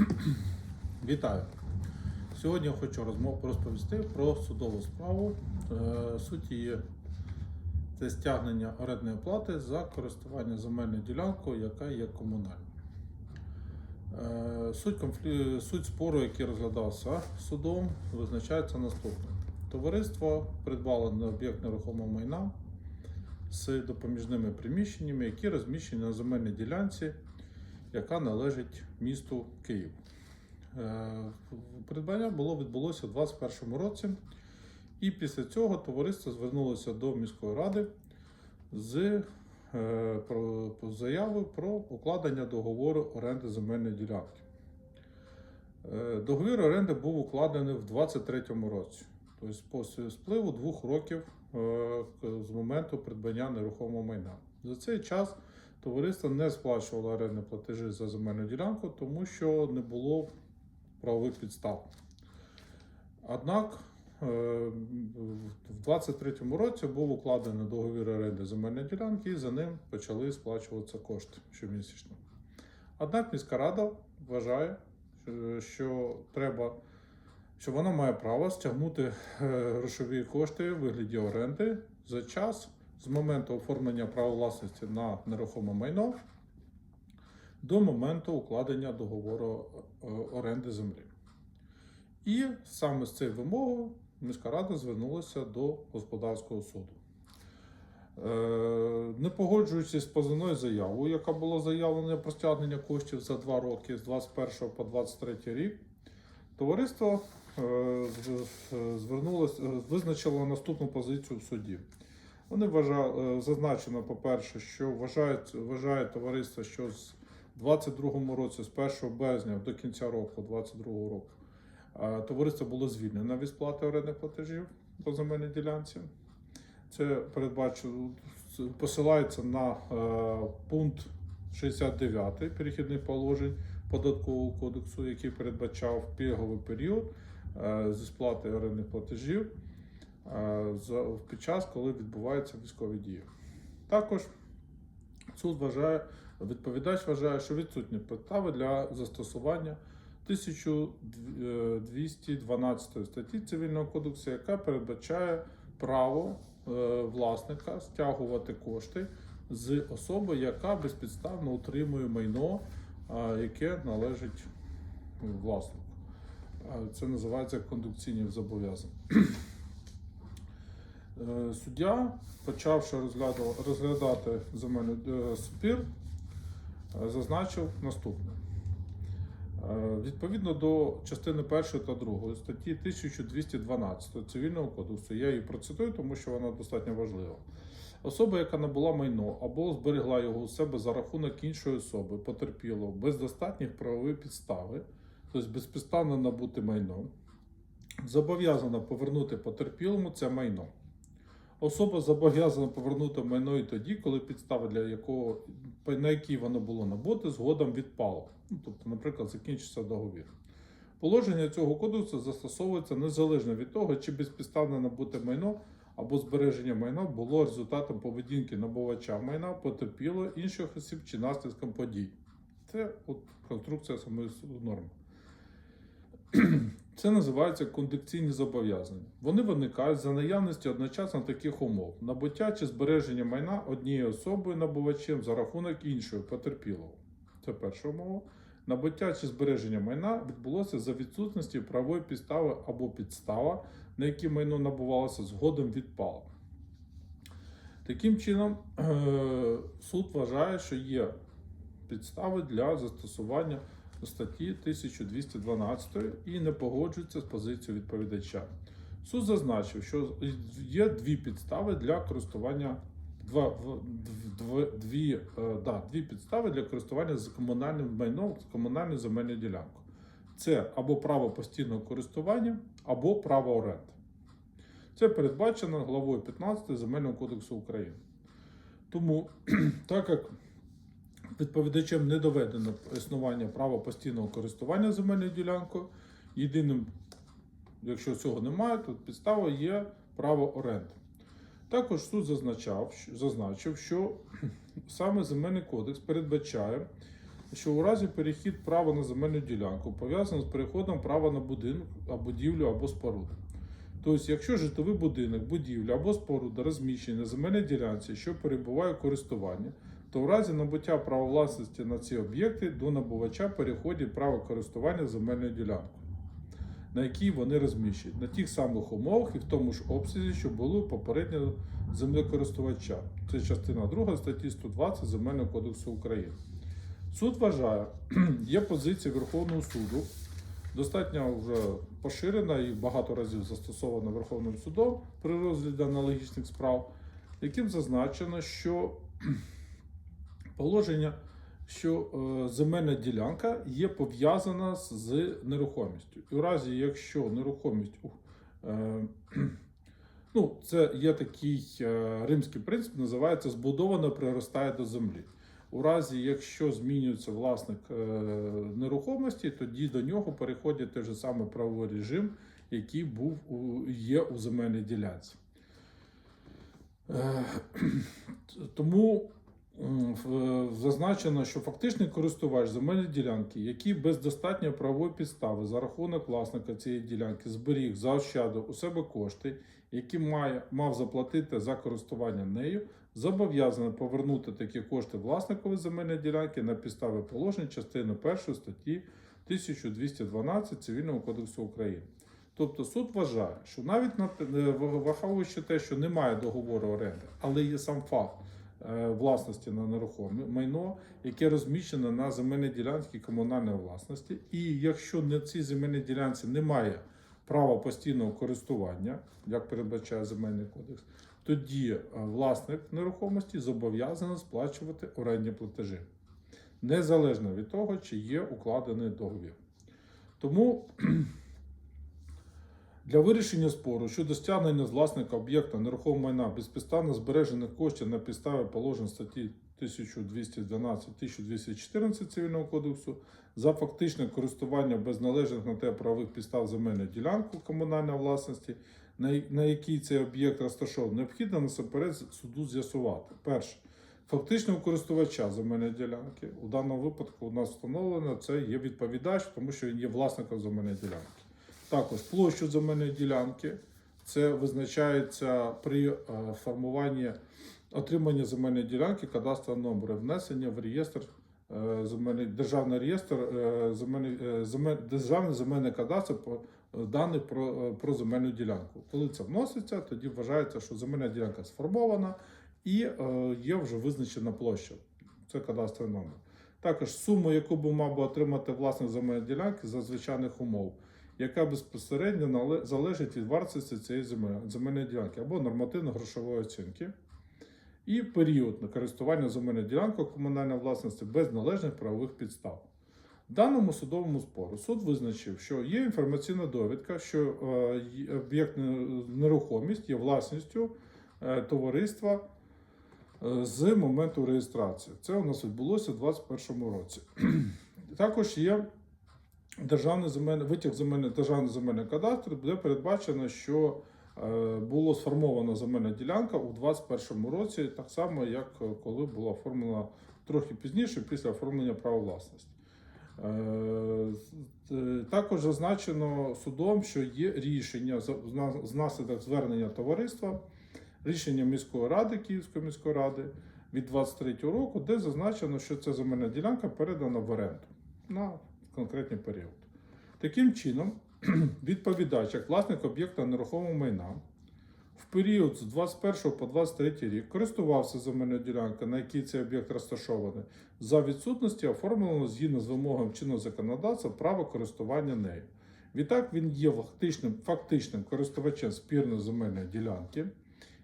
Вітаю! Сьогодні я хочу розповісти про судову справу. Е, Суть її це стягнення орендної плати за користування земельною ділянкою, яка є комунальною. Е, Суть, конфлі... Суть спору, який розглядався судом, визначається наступним. Товариство придбало на об'єкт нерухомого майна з допоміжними приміщеннями, які розміщені на земельній ділянці, яка належить місту Київ. Е, Придбання було відбулося у 2021 році, і після цього товариство звернулося до міської ради з е, про, про заявою про укладення договору оренди земельної ділянки. Е, Договір оренди був укладений в 2023 році, тобто після спливу двох років з моменту придбання нерухомого майна. За цей час товариство не сплачувало орендні платежі за земельну ділянку, тому що не було правових підстав. Однак е, в 2023 році був укладений договір оренди земельної ділянки і за ним почали сплачуватися кошти щомісячно. Однак міська рада вважає, що- що треба, що вона має право стягнути е, грошові кошти в вигляді оренди за час з моменту оформлення права власності на нерухоме майно до моменту укладення договору е, оренди землі. І саме з цією вимогою міська рада звернулася до господарського суду. Е, Не погоджуючись з позивною заявою, яка була заявлена про стягнення коштів за два роки з 21 по 23 рік, товариство звернулося, е, визначило наступну позицію в суді. Вони вважали, зазначено, по-перше, що вважають, вважає товариство, що з 22 році, з 1 березня до кінця року, 22 року, е, товариство було звільнено від сплати орендних платежів по земельній ділянці. Це передбачено, посилається на е, пункт 69 перехідних положень податкового кодексу, який передбачав пільговий період е, зі сплати орендних платежів е, під час, коли відбуваються військові дії. Також суд вважає, відповідач вважає, що відсутні підстави для застосування 1212 статті Цивільного кодексу, яка передбачає право е, власника стягувати кошти з особи, яка безпідставно утримує майно, е, яке належить власнику. Це називається кондукційні зобов'язання. Е, Суддя, почавши розглядати земельний е, спір, е, зазначив наступне. Відповідно до частини 1 та 2 статті 1212 Цивільного кодексу, я її процитую, тому що вона достатньо важлива. Особа, яка набула майно або зберегла його у себе за рахунок іншої особи, потерпілого без достатніх правових підстави, тобто безпідставно набути майно, зобов'язана повернути потерпілому це майно. Особа зобов'язана повернути майно і тоді, коли підстави, для якого, на якій воно було набуте, згодом відпало. Ну, тобто, наприклад, закінчиться договір. Положення цього кодексу застосовується незалежно від того, чи безпідставне набуте майно або збереження майна було результатом поведінки набувача майна, потерпіло інших осіб чи наслідком подій. Це от конструкція самої норми. Це називається кондукційні зобов'язання. Вони виникають за наявності одночасно таких умов: набуття чи збереження майна однією особою набувачем за рахунок іншої потерпілого. Це перша умова. Набуття чи збереження майна відбулося за відсутності правової підстави або підстава, на які майно набувалося згодом відпало. Таким чином, суд вважає, що є підстави для застосування статті 1212 і не погоджується з позицією відповідача. Суд зазначив, що є дві підстави для користування. Два, в- дві, е, да, дві підстави для користування з комунальним майном з комунальною земельною ділянкою. Це або право постійного користування, або право оренди. Це передбачено главою 15 Земельного кодексу України. Тому, так як відповідачем не доведено існування права постійного користування земельною ділянкою. Єдиним, якщо цього немає, то підстава є право оренди. Також суд зазначав, зазначив, що саме земельний кодекс передбачає що у разі перехід права на земельну ділянку пов'язано з переходом права на будинок, будівлю або споруду. Тобто, якщо житловий будинок, будівля або споруда розміщені на земельній ділянці, що перебуває у користуванні, то в разі набуття права власності на ці об'єкти до набувача переходить право користування земельною ділянкою, на якій вони розміщені, на тих самих умовах і в тому ж обсязі, що було у попереднього землекористувача. Це частина 2 статті 120 Земельного кодексу України. Суд вважає, є позиція Верховного суду, достатньо вже поширена і багато разів застосована Верховним судом при розгляді аналогічних справ, яким зазначено, що положення, що е, земельна ділянка є пов'язана з- нерухомістю. І у разі, якщо нерухомість е, ну, це є такий е, римський принцип, називається збудовано приростає до землі. У разі, якщо змінюється власник нерухомості, тоді до нього переходить той же самий правовий режим, який був є у земельній ділянці. Тому в- зазначено, що фактичний користувач земельної ділянки, який без достатньої правової підстави за рахунок власника цієї ділянки зберіг, заощадив у себе кошти, які має, мав заплатити за користування нею, зобов'язаний повернути такі кошти власникові земельної ділянки на підставі положень частини 1 статті 1212 Цивільного кодексу України. Тобто суд вважає, що навіть е, враховуючи те, що немає договору оренди, але є сам факт е, власності на нерухоме майно, яке розміщено на земельній ділянці комунальної власності, і якщо на цій земельній ділянці немає права постійного користування, як передбачає земельний кодекс, тоді е, власник нерухомості зобов'язаний сплачувати орендні платежі, незалежно від того, чи є укладений договір. Тому для вирішення спору щодо стягнення з власника об'єкта нерухомого майна безпідставно збережених коштів на підставі положень статті 1212-1214 Цивільного кодексу за фактичне користування без належних на те правових підстав земельної ділянки комунальної власності, на, якій цей об'єкт розташований, необхідно насамперед суду з'ясувати. Перше. Фактичного користувача земельної ділянки у даному випадку у нас встановлено це є відповідач, тому що він є власником земельної ділянки. Також площу земельної ділянки це визначається при е, формуванні отримання земельної ділянки кадастрового номеру, внесення в реєстр е, земельний державний реєстр е, земельний, земель, державний земельний кадастр е, про, про земельну ділянку. Коли це вноситься, тоді вважається, що земельна ділянка сформована і є вже визначена площа. Це кадастровий номер. Також суму, яку би мав би отримати власник земельної ділянки за звичайних умов, яка безпосередньо залежить від вартості цієї земельної ділянки або нормативно-грошової оцінки, і період на користування земельною ділянкою комунальної власності без належних правових підстав. В даному судовому спору суд визначив, що є інформаційна довідка, що е, об'єкт нерухомість є власністю е, товариства е, з моменту реєстрації. Це у нас відбулося у 2021 році. Також є державний земельний витяг земельний державний земельний кадастр, де передбачено, що е, було сформована земельна ділянка у 2021 році, так само, як е, коли була оформлена трохи пізніше, після оформлення права власності. Е, Також зазначено судом, що є рішення з наслідок звернення товариства, рішення міської ради Київської міської ради від 23 року, де зазначено, що ця земельна ділянка передана в оренду на конкретний період. Таким чином, відповідач, як власник об'єкта нерухомого майна, в період з 21 по 23 рік користувався земельною ділянкою, на якій цей об'єкт розташований, за відсутності оформленого згідно з вимогами чинного законодавства право користування нею. Відтак він є фактичним, фактичним користувачем спірної земельної ділянки,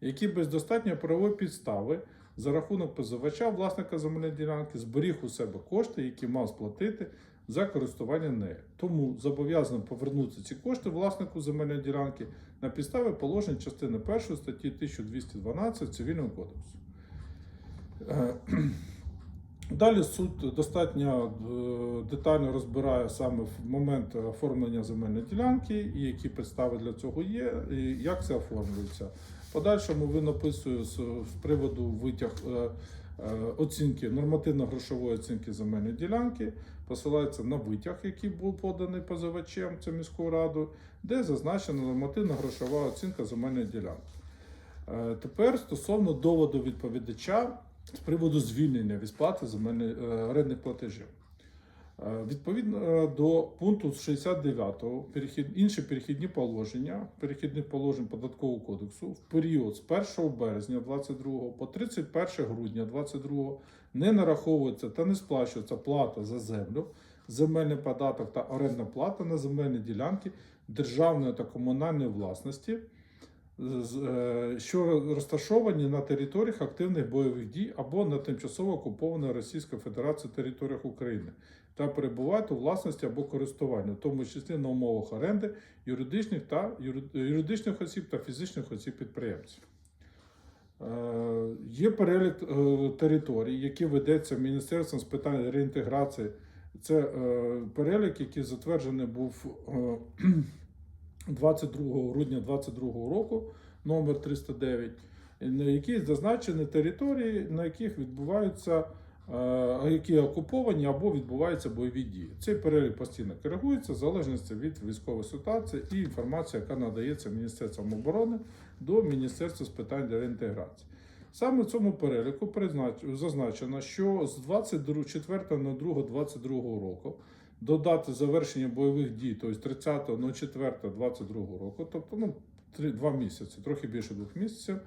який без достатньої правової підстави за рахунок позивача власника земельної ділянки зберіг у себе кошти, які мав сплатити за користування нею. Тому зобов'язаний повернути ці кошти власнику земельної ділянки на підставі положень частини 1 статті 1212 Цивільного кодексу. Е, Далі суд достатньо е, детально розбирає саме в момент оформлення земельної ділянки, і які підстави для цього є, і як це оформлюється. Подальшому він описує з, приводу витяг е, оцінки нормативно-грошової оцінки земельної ділянки, посилається на витяг, який був поданий позивачем це міську раду, де зазначена нормативно-грошова оцінка земельної ділянки. Е, Тепер стосовно доводу відповідача з приводу звільнення від сплати земельних е, орендних платежів. Е, Відповідно е, до пункту 69 перехід, інші перехідні положення перехідних положень податкового кодексу в період з 1 березня 22 по 31 грудня 22 не нараховується та не сплачується плата за землю, земельний податок та орендна плата на земельні ділянки державної та комунальної власності, е, що розташовані на територіях активних бойових дій або на тимчасово окупованій Російською Федерацією територіях України та перебувають у власності або користуванні, в тому числі на умовах оренди юридичних та юридичних осіб та фізичних осіб підприємців. Е, Є перелік е, територій, які ведеться Міністерством з питань реінтеграції. Це е, перелік, який затверджений був е, 22 грудня 2022 року, номер 309, на якій зазначені території, на яких відбуваються які окуповані або відбуваються бойові дії. Цей перелік постійно коригується в залежності від військової ситуації і інформації, яка надається Міністерством оборони до Міністерства з питань реінтеграції. Саме в цьому переліку зазначено, що з 24.02.22 року до дати завершення бойових дій, тобто 30.04.22 року, тобто ну, 3, 2 місяці, трохи більше двох місяців, е,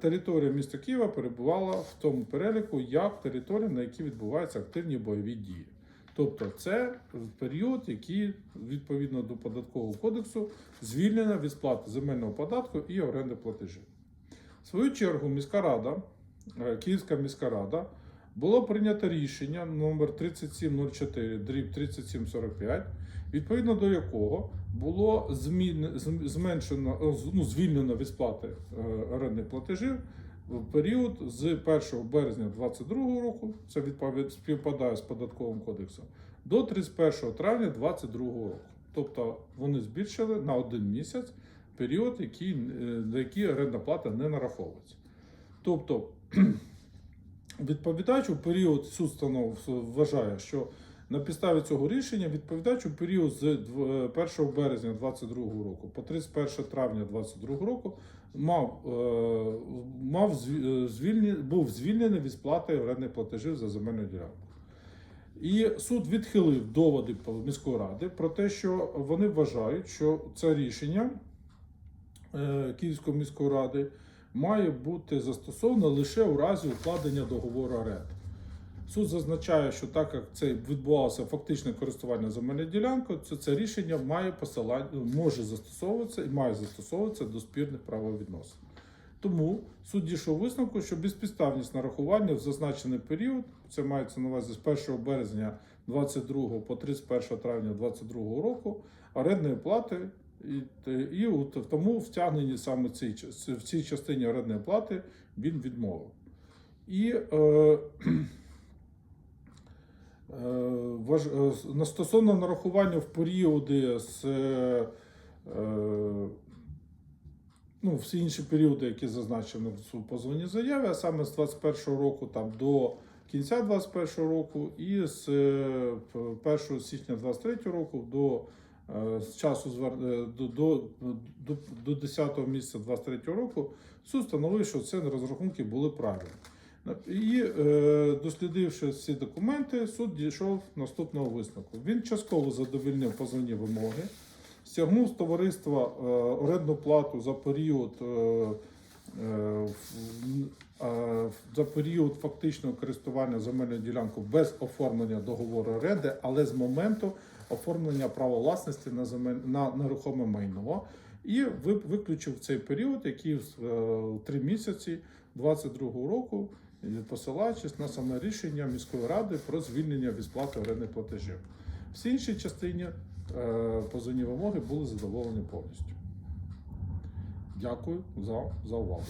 територія міста Києва перебувала в тому переліку як територія, на якій відбуваються активні бойові дії. Тобто це період, який відповідно до податкового кодексу звільнена від сплати земельного податку і оренди платежів. В свою чергу міська рада, е, Київська міська рада, було прийнято рішення номер 3704 дріб 3745, відповідно до якого було зменшено, е, ну, звільнено від сплати е, орендних платежів в період з 1 березня 2022 року, це відповідь співпадає з податковим кодексом, до 31 травня 2022 року. Тобто вони збільшили на один місяць період, який, е, на який орендна плата не нараховується. Тобто відповідач у період суд станов вважає, що на підставі цього рішення відповідач у період з е, 1 березня 2022 року по 31 травня 2022 року мав, е, мав е, був звільнений від сплати орендних платежів за земельну ділянку. І суд відхилив доводи міської ради про те, що вони вважають, що це рішення е, Київської міської ради має бути застосовано лише у разі укладення договору оренди. Суд зазначає, що так як це відбувалося фактичне користування земельною ділянкою, то це рішення має посилання, може застосовуватися і має застосовуватися до спірних правовідносин. Тому суд дійшов висновку, що безпідставність нарахування в зазначений період, це мається на увазі з 1 березня 22 по 31 травня 22 року, орендної плати, і, і от тому втягнені саме цій, в цій частині орендної плати він відмовив. І е, Е, важ... е, на- Стосовно нарахування в періоди з е, е, ну, всі інші періоди, які зазначені в позовній заяві, а саме з 21 року там, до кінця 21 року, і з е, 1 січня 23 року до е, з часу е, до, до, до, до 10 місяця 23 року суд встановив, що це розрахунки були правильні. І е, дослідивши всі документи, суд дійшов наступного висновку. Він частково задовольнив позовні вимоги, стягнув з товариства е, орендну плату за період. Е, е, е, за період фактичного користування земельною ділянкою без оформлення договору оренди, але з моменту оформлення права власності на земель на нерухоме майно, і виключив цей період, який е, три місяці 22 року, посилаючись на саме рішення міської ради про звільнення від сплати орендних платежів. Всі інші частині е, позовні вимоги були задоволені повністю. Дякую за, за увагу.